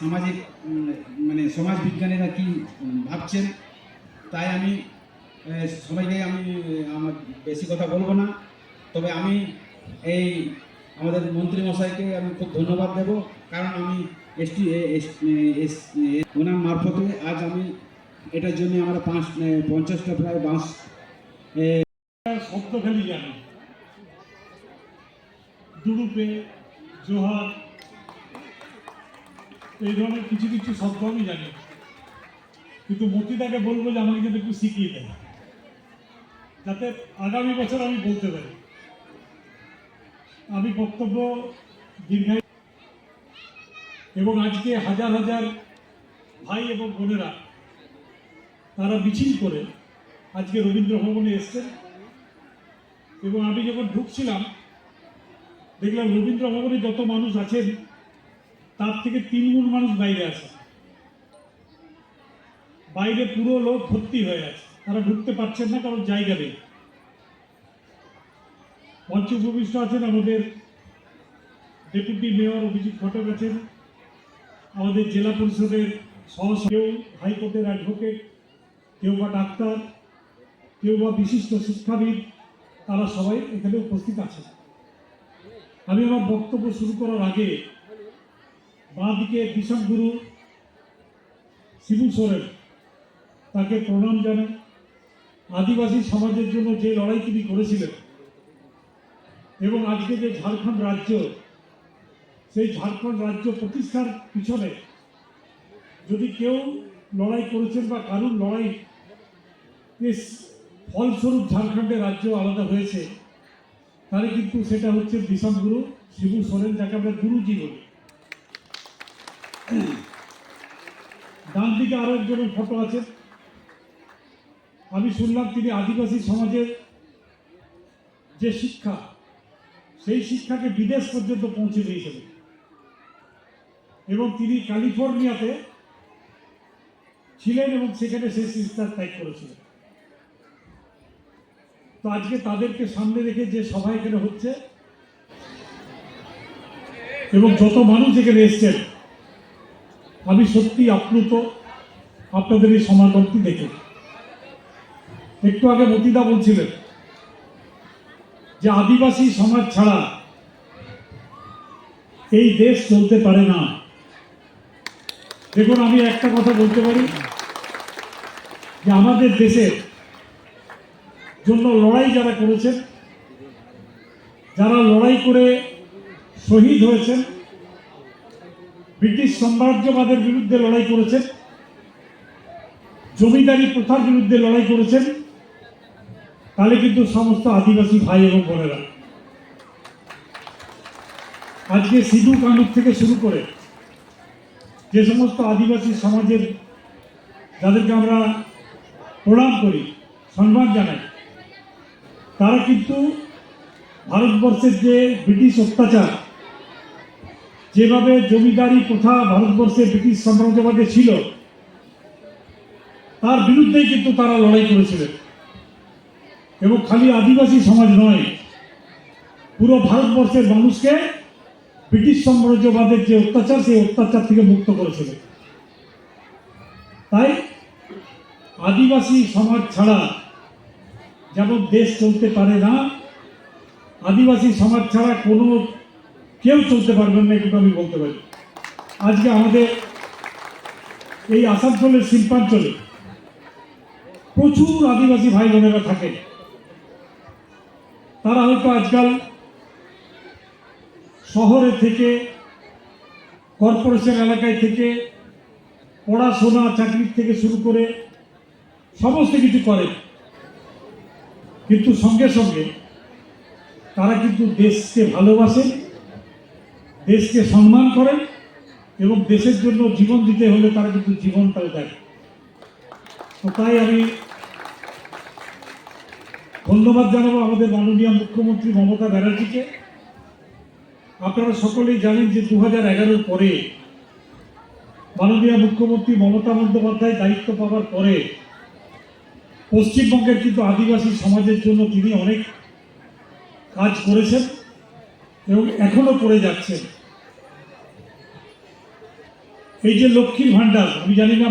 সামাজিক মানে সমাজ বিজ্ঞানীরা কি ভাবছেন? তাই আমি সবাইকে আমি আমার বেশি কথা বলব না। তবে আমি এই আমাদের মন্ত্রী মশাইকে আমি খুব ধন্যবাদ দেব। কারণ আমি এসটি ওনার মারফতে আজ আমি এটার জন্য আমরা পাঁচ পঞ্চাশটা প্রায় বাঁশ শব্দ খালি জানি। দুরূপে জোহার এই ধরনের কিছু কিছু শব্দ আমি জানি। কিন্তু মতিদাকে বলব যে আমাকে কিন্তু একটু শিখিয়ে দেয় যাতে আগামী বছর আমি বলতে পারি। আমি বক্তব্য দীর্ঘায়ু এবং আজকে হাজার হাজার ভাই এবং বোনেরা, তারা মিছিল করে আজকে রবীন্দ্র ভবনে এসছেন। এবং আমি যখন ঢুকছিলাম, দেখলাম রবীন্দ্র ভবনে যত মানুষ আছেন তার থেকে তিন গুণ মানুষ বাইরে আছে। বাইরে পুরো লোক ভর্তি হয়ে আছে। তারা ঢুকতে পারছেন না কারণ জায়গা নেই। উপবিষ্ট আছেন আমাদের ডেপুটি মেয়র অভিজিৎ ঘটক আছেন আমাদের জেলা পরিষদের সহ কেউ হাইকোর্টের অ্যাডভোকেট, কেউ বা ডাক্তার, কেউ বা বিশিষ্ট শিক্ষাবিদ, তারা সবাই এখানে উপস্থিত আছেন। আমি আমার বক্তব্য শুরু করার আগে বাঁ দিকে ভীষণ গুরু শিবু সোরেন, তাকে প্রণাম জানাই। আদিবাসী সমাজের জন্য যে লড়াই তিনি করেছিলেন এবং আজকে যে ঝাড়খণ্ড রাজ্য, সেই ঝাড়খণ্ড রাজ্য প্রতিষ্ঠার পিছনে যদি কেউ লড়াই করেছেন বা কারুর লড়াই ফলস্বরূপ ঝাড়খণ্ডের রাজ্য আলাদা হয়েছে, তাহলে কিন্তু সেটা হচ্ছে বিষম গুরু শিবু সোরেন, যাকে আমরা গুরুজি বলি। ডান দিকে আরও একজনের ফটো আছে। আমি শুনলাম তিনি আদিবাসী সমাজের যে শিক্ষা, সেই শিক্ষাকে বিদেশ পর্যন্ত পৌঁছে দিয়েছিলেন এবং তিনি ক্যালিফোর্নিয়াতে ছিলেন এবং সেখানে সেই শিক্ষা ত্যাগ করেছিলেন। তো আজকে তাদেরকে সামনে রেখে যে সভা এখানে হচ্ছে, এবং যত মানুষ এখানে এসছেন আমি সত্যি আপ্লুত আপনাদের এই সমাগমটি দেখে। একটু আগে মতিদা বলছিলেন যে আদিবাসী সমাজ ছাড়া এই দেশ চলতে পারে না। দেখুন, আমি একটা কথা বলতে পারি যে আমাদের দেশের জন্য লড়াই যারা করেছেন, যারা লড়াই করে শহীদ হয়েছেন ব্রিটিশ সাম্রাজ্যবাদের বিরুদ্ধে লড়াই করেছেন। জমিদারি প্রথার বিরুদ্ধে লড়াই করেছেন। তাহলে কিন্তু সমস্ত আদিবাসী ভাই এবং বোনেরা। আজকে সিধু কানুর থেকে শুরু করে যে সমস্ত আদিবাসী সমাজের যাদেরকে আমরা প্রণাম করি, সম্মান জানাই, তারা কিন্তু ভারতবর্ষের যে ব্রিটিশ অত্যাচার যেভাবে জমিদারি প্রথা ভারতবর্ষে ব্রিটিশ সাম্রাজ্যবাদে ছিল, তার বিরুদ্ধেই কিন্তু তারা লড়াই করেছিলেন। এবং খালি আদিবাসী সমাজ নয়, পুরো ভারতবর্ষের মানুষকে ব্রিটিশ সাম্রাজ্যবাদের যে অত্যাচার, সেই অত্যাচার থেকে মুক্ত করেছিলেন। তাই আদিবাসী সমাজ ছাড়া যেমন দেশ চলতে পারে না, আদিবাসী সমাজ ছাড়া কোনো কেউ চলতে পারবেন না, এটুকু আমি বলতে পারি। আজকে আমাদের এই আসানসোলের শিল্পাঞ্চলে প্রচুর আদিবাসী ভাই বোনেরা থাকে তারা হয়তো আজকাল শহরে থেকে, কর্পোরেশন এলাকায় থেকে, পড়াশোনা চাকরি থেকে শুরু করে সমস্ত কিছু করে। কিন্তু সঙ্গে সঙ্গে তারা কিন্তু দেশকে ভালোবাসেন। দেশকে সম্মান করেন এবং দেশের জন্য জীবন দিতে হলে তারা কিন্তু জীবনটাও দেয়। তো তাই আমি ধন্যবাদ জানাব আমাদের মাননীয় মুখ্যমন্ত্রী মমতা ব্যানার্জিকে। আপনারা সকলেই জানেন যে দু হাজার পরে মাননীয় মুখ্যমন্ত্রী মমতা বন্দ্যোপাধ্যায় দায়িত্ব পাওয়ার পরে পশ্চিমবঙ্গের কিন্তু আদিবাসী সমাজের জন্য তিনি অনেক কাজ করেছেন এবং এখনও করে যাচ্ছেন। এই যে লক্ষ্মীর ভাণ্ডার আমি জানি না